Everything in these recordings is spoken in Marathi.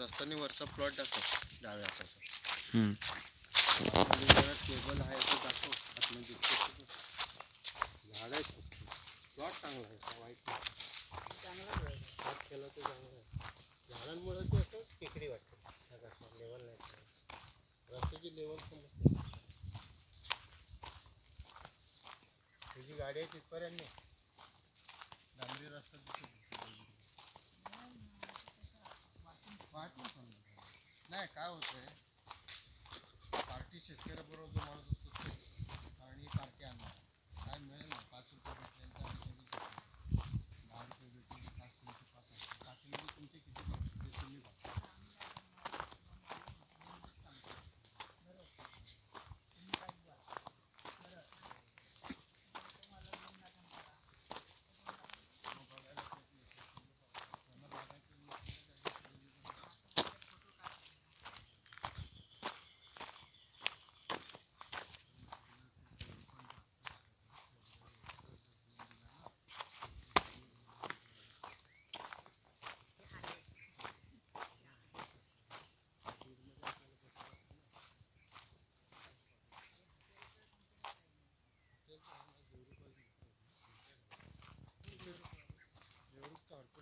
रस्त्याने वरचा प्लॉट दाखव डाव्याचा. केबल आहे तो दाखव आतमध्ये झाड आहे प्लॉट चांगला आहे वाईट नाही. हात केला तर चांगला आहे. झाडांमुळे ते असं टेकडी वाटते. लेवल नाही. रस्त्याची लेवल समजते. तुझी गाडी आहे तिथपर्यंत नाही. डांबरी रस्ता दिसतो नाही काय होतंय? पार्टी शेतकऱ्याबरोबर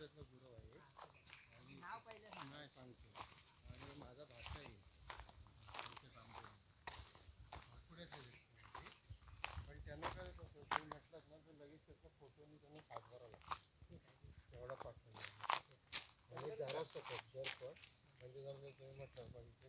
कॉर्पोरेटला गुरव आहे. आणि नाही सांगतो. आणि माझा भाषा आहे ते. पण त्यांना काय कसं तुम्ही म्हटलं ना तर लगेच त्याचा फोटोनी त्यांना सातबारा लागतो. तेवढा पाठवून द्या. म्हणजे जरा सकट जर पण म्हणजे समजा तुम्ही म्हटलं पण